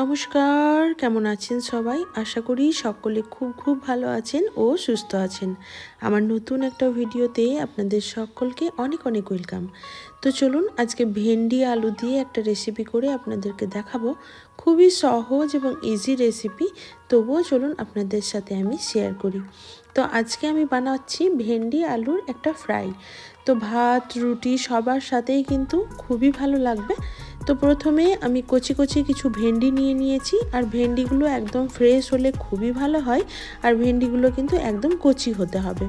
নমস্কার, কেমন আছেন সবাই? আশা করি সকলে খুব খুব ভালো আছেন ও সুস্থ আছেন। আমার নতুন একটা ভিডিওতে আপনাদের সকলকে অনেক অনেক ওয়েলকাম। তো চলুন আজকে ভেন্ডি আলু দিয়ে একটা রেসিপি করে আপনাদেরকে দেখাবো। খুবই সহজ এবং ইজি রেসিপি তবুও চলুন আপনাদের সাথে আমি শেয়ার করি। তো আজকে আমি বানাচ্ছি ভেন্ডি আলুর একটা ফ্রাই তো ভাত, রুটি সবার সাথেই কিন্তু খুবই ভালো লাগবে। তো প্রথমে আমি কচি কচি কিছু ভেন্ডি নিয়ে নিয়েছি, আর ভেন্ডিগুলো একদম ফ্রেশ হলে খুবই ভালো হয়, আর ভেন্ডিগুলো কিন্তু একদম কচি হতে হবে।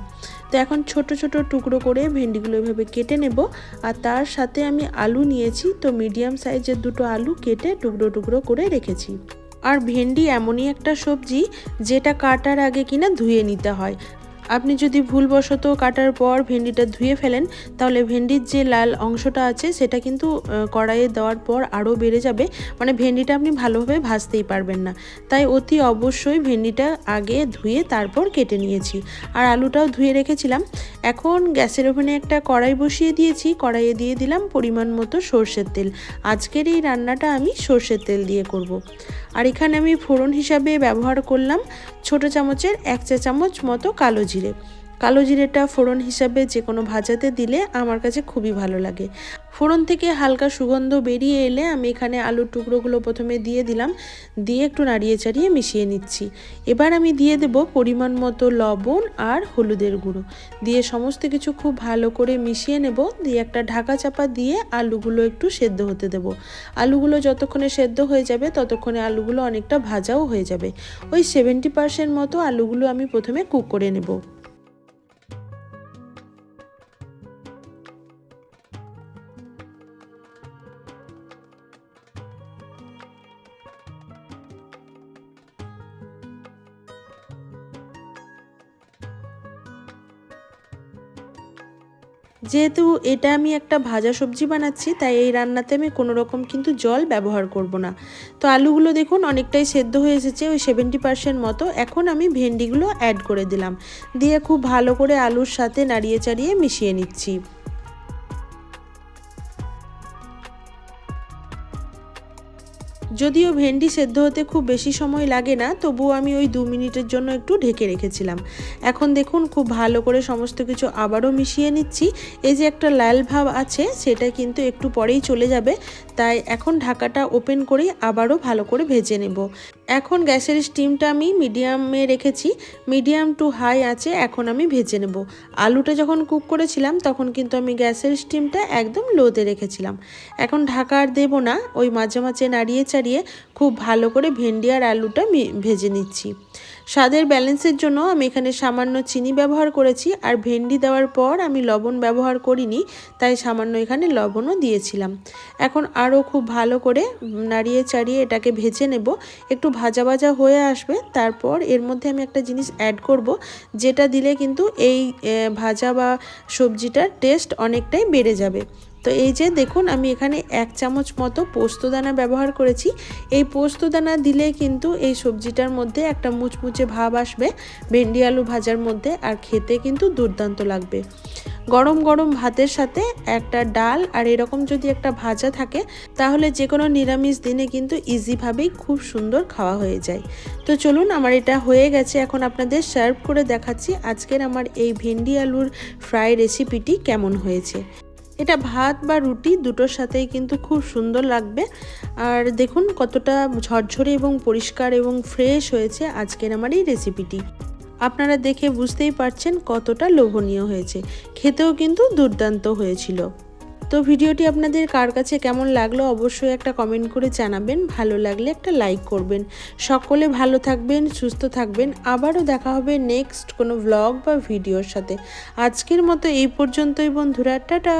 তো এখন ছোট ছোট টুকরো করে ভেন্ডিগুলো এভাবে কেটে নেব, আর তার সাথে আমি আলু নিয়েছি, তো মিডিয়াম সাইজের দুটো আলু কেটে টুকরো টুকরো করে রেখেছি। আর ভেন্ডি এমনই একটা সবজি, যেটা কাটার আগে কিনা ধুয়ে নিতে হয় আপনি যদি ভুলবশত কাটার পর ভেন্ডিটা ধুয়ে ফেলেন, তাহলে ভেন্ডির যে লাল অংশটা আছে, সেটা কিন্তু কড়াইয়ে দেওয়ার পর আরও বেড়ে যাবে। মানে ভেন্ডিটা আপনি ভালোভাবে ভাজতেই পারবেন না। তাই অতি অবশ্যই ভেন্ডিটা আগে ধুয়ে তারপর কেটে নিয়েছি। আর আলুটাও ধুয়ে রেখেছিলাম। এখন গ্যাসের ওভেনে একটা কড়াই বসিয়ে দিয়েছি। কড়াইয়ে দিয়ে দিলাম পরিমাণ মতো সর্ষের তেল। আজকের এই রান্নাটা আমি সর্ষের তেল দিয়ে করব। আর এখানে আমি ফোড়ন হিসাবে ব্যবহার করলাম ছোট চামচের এক চা চামচ মতো কালো জিরে জিরে কালো জিরেটা ফোড়ন হিসাবে যে কোনো ভাজাতে দিলে আমার কাছে খুবই ভালো লাগে। ফোড়ন থেকে হালকা সুগন্ধ বেরিয়ে এলে আমি এখানে আলুর টুকরোগুলো প্রথমে দিয়ে দিলাম, দিয়ে একটু নাড়িয়ে চাড়িয়ে মিশিয়ে নিচ্ছি। এবার আমি দিয়ে দেব পরিমাণ মতো লবণ আর হলুদের গুঁড়ো। দিয়ে সমস্ত কিছু খুব ভালো করে মিশিয়ে নেব, দিয়ে একটা ঢাকা চাপা দিয়ে আলুগুলো একটু সেদ্ধ হতে দেব। আলুগুলো যতক্ষণে সেদ্ধ হয়ে যাবে, ততক্ষণে আলুগুলো অনেকটা ভাজাও হয়ে যাবে। ওই সেভেন্টি পার্সেন্ট মতো আলুগুলো আমি প্রথমে কুক করে নেব। যেহেতু এটা আমি একটা ভাজা সবজি বানাচ্ছি, তাই এই রান্নাতে আমি কোনো রকম কিন্তু জল ব্যবহার করব না। তো আলুগুলো দেখুন অনেকটাই সেদ্ধ হয়ে এসেছে, ওই সেভেন্টি পার্সেন্ট মতো। এখন আমি ভেন্ডিগুলো অ্যাড করে দিলাম। দিয়ে খুব ভালো করে আলুর সাথে নাড়িয়ে চাড়িয়ে মিশিয়ে নিচ্ছি। যদিও ভেন্ডি সেদ্ধ হতে খুব বেশি সময় লাগে না, তবুও আমি ওই দু মিনিটের জন্য একটু ঢেকে রেখেছিলাম। এখন দেখুন খুব ভালো করে সমস্ত কিছু আবারও মিশিয়ে নিচ্ছি। এই যে একটা লাল ভাব আছে, সেটা কিন্তু একটু পরেই চলে যাবে, তাই এখন ঢাকাটা ওপেন করেই আবারও ভালো করে ভেজে নেব। এখন গ্যাসের স্টিমটা আমি মিডিয়ামে রেখেছি, মিডিয়াম টু হাই আছে, এখন আমি ভেজে নেব। আলুটা যখন কুক করেছিলাম, তখন কিন্তু আমি গ্যাসের স্টিমটা একদম লোতে রেখেছিলাম। এখন ঢাকা আর দেবো না, ওই মাঝে মাঝে নাড়িয়ে চাড়িয়ে খুব ভালো করে ভেন্ডি আর আলুটা ভেজে নিচ্ছি। স্বাদের ব্যালেন্সের জন্য আমি এখানে সামান্য চিনি ব্যবহার করেছি আর ভেন্ডি দেওয়ার পর আমি লবণ ব্যবহার করিনি, তাই সামান্য এখানে লবণও দিয়েছিলাম। এখন আরও খুব ভালো করে নাড়িয়ে চাড়িয়ে এটাকে ভেজে নেব। একটু ভাজা ভাজা হয়ে আসবে, তারপর এর মধ্যে আমি একটা জিনিস অ্যাড করব, যেটা দিলে কিন্তু এই ভাজা বা সবজিটার টেস্ট অনেকটাই বেড়ে যাবে। তো এই যে দেখুন, আমি এখানে এক চামচ মতো পোস্তদানা ব্যবহার করেছি। এই পোস্তদানা দিলে কিন্তু এই সবজিটার মধ্যে একটা মুচমুচে ভাব আসবে, ভেন্ডি আলু ভাজার মধ্যে, আর খেতে কিন্তু দুর্দান্ত লাগবে। গরম গরম ভাতের সাথে একটা ডাল আর এরকম যদি একটা ভাজা থাকে, তাহলে যে কোনো নিরামিষ দিনে কিন্তু ইজিভাবেই খুব সুন্দর খাওয়া হয়ে যায়। তো চলুন, আমার এটা হয়ে গেছে, এখন আপনাদের সার্ভ করে দেখাচ্ছি আজকের আমার এই ভেন্ডি আলুর ফ্রাই রেসিপিটি কেমন হয়েছে। এটা ভাত বা রুটি দুটোর সাথেই কিন্তু খুব সুন্দর লাগবে। আর দেখুন কতটা ঝরঝরে এবং পরিষ্কার এবং ফ্রেশ হয়েছে আজকের আমার এই রেসিপিটি আপনারা দেখে বুঝতেই পারছেন কতটা লোভনীয় হয়েছে। খেতেও কিন্তু দুর্দান্ত হয়েছিল। তো ভিডিওটি আপনাদের কার কাছে কেমন লাগল অবশ্যই একটা কমেন্ট করে জানাবেন। ভালো লাগলে একটা লাইক করবেন। সকলে ভালো থাকবেন, সুস্থ থাকবেন। আবারও দেখা হবে নেক্সট কোনো ব্লগ বা ভিডিওর সাথে। আজকের মতো এই পর্যন্তই বন্ধুরা। টাটা!